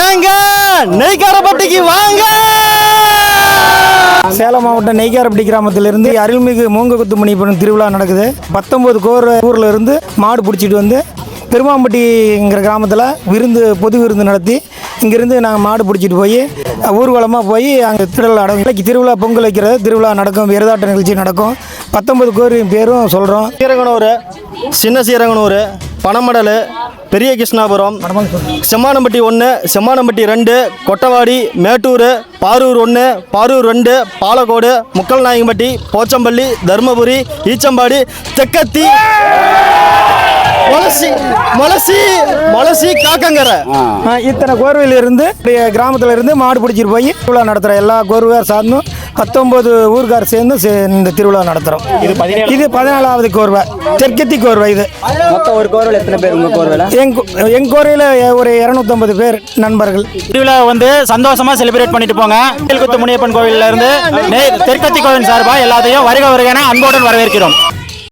ஏங்க நெய்காரப்பட்டிக்கு வாங்க! சேலம் மாவட்டம் நெய்காரப்பட்டி கிராமத்திலிருந்து அருள்மிகு மூங்ககுத்து மணிப்பன் திருவிழா நடக்குது. பத்தொம்பது கோர் ஊரில் இருந்து மாடு பிடிச்சிட்டு வந்து பெருமாம்பட்டிங்கிற கிராமத்தில் விருந்து பொது விருந்து நடத்தி இங்கேருந்து நாங்கள் மாடு பிடிச்சிட்டு போய் ஊர்வலமாக போய் அங்கே திருவிழா அடங்கும் திருவிழா பொங்கல் வைக்கிறது திருவிழா நடக்கும் விரதாட்ட நிகழ்ச்சி நடக்கும். பத்தொம்பது கோரின் பேரும் சொல்கிறோம் சீரகனூர் சின்ன சீரகனூர் பனமடல் பெரிய கிருஷ்ணாபுரம். செம்மானம்பட்டி ஒன்று செம்மானம்பட்டி ரெண்டு கொட்டவாடி மேட்டூர் பாரூர் ஒன்று பாரூர் ரெண்டு பாலக்கோடு முக்கல் நாயகம்பட்டி போச்சம்பள்ளி தருமபுரி ஈச்சம்பாடி தெக்கத்தி மொலசி மொலசி மொலசி காக்கங்கரை. இத்தனை கோர்வையில் இருந்து கிராமத்தில் இருந்து மாடு பிடிச்சிட்டு போய் திருவிழா நடத்துகிறோம் எல்லா கோர்வையார் சார்ந்தும் பத்தொன்பது ஊர்கார் சேர்ந்து இந்த திருவிழா நடத்துகிறோம் இது பதினாலாவது கோர்வை தெற்கத்தி கோர்வை இது. மொத்தம் ஒரு கோரில் எத்தனை பேர் உங்கள் கோரில் எங் எங் கோரையில் ஒரு இரநூத்தம்பது பேர் நண்பர்கள். திருவிழா வந்து சந்தோஷமா செலிப்ரேட் பண்ணிட்டு போங்க. குத்து முனியப்பன் கோவில்ல இருந்து நெய் தெற்கத்தி கோவில் சார்பா எல்லாத்தையும் வருக வருகன அன்புடன் வரவேற்கிறோம்.